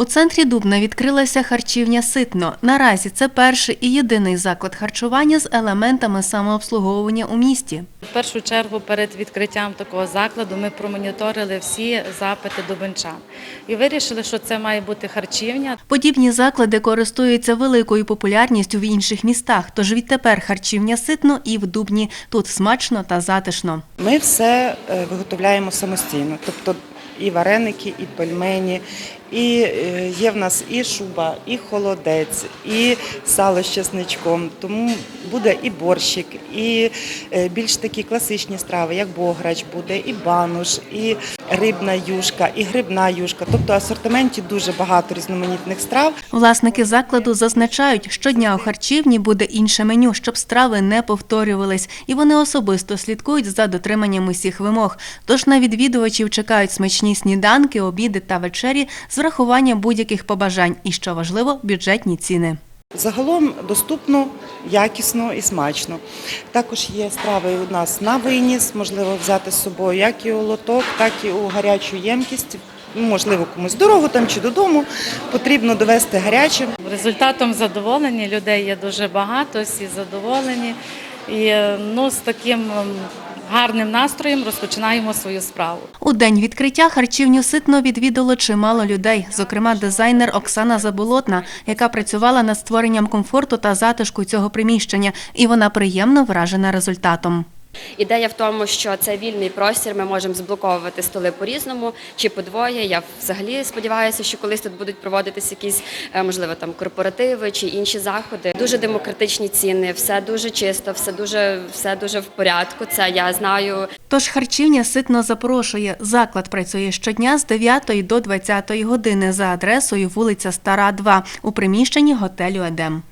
У центрі Дубна відкрилася харчівня Ситно. Наразі це перший і єдиний заклад харчування з елементами самообслуговування у місті. В першу чергу перед відкриттям такого закладу ми промоніторили всі запити дубенчан і вирішили, що це має бути харчівня. Подібні заклади користуються великою популярністю в інших містах, тож відтепер харчівня Ситно і в Дубні. Тут смачно та затишно. Ми все е, виготовляємо самостійно, тобто і вареники, і пельмені, і е, є в нас і шуба, і холодець, і сало з чесничком. Тому буде і борщик, і е, більш такі класичні страви, як бограч буде, і бануш, і рибна юшка, і грибна юшка. Тобто асортименті дуже багато різноманітних страв. Власники закладу зазначають, щодня у харчівні буде інше меню, щоб страви не повторювались, і вони особисто слідкують за дотриманням усіх вимог. Тож на відвідувачів чекають смачні сніданки, обіди та вечері з врахуванням будь-яких побажань і, що важливо, бюджетні ціни. Загалом доступно, якісно і смачно. Також є страви у нас на виніс, можливо взяти з собою як і у лоток, так і у гарячу ємкість. Ну, Можливо, комусь дорогу там чи додому потрібно довести гарячим. Результатом задоволені людей є дуже багато, всі задоволені. І ну, з таким ем, гарним настроєм розпочинаємо свою справу. У день відкриття харчівню ситно відвідало чимало людей, зокрема дизайнер Оксана Заболотна, яка працювала над створенням комфорту та затишку цього приміщення, і вона приємно вражена результатом. Ідея в тому, що це вільний простір, ми можемо зблоковувати столи по-різному чи подвоє. Я взагалі сподіваюся, що колись тут будуть проводитись якісь, е, можливо, там корпоративи чи інші заходи. Дуже демократичні ціни, все дуже чисто, все дуже, все дуже в порядку. Це я знаю. Тож харчівня ситно запрошує. Заклад працює щодня з 9 до 20 години за адресою вулиця Стара, 2 у приміщенні готелю Едем.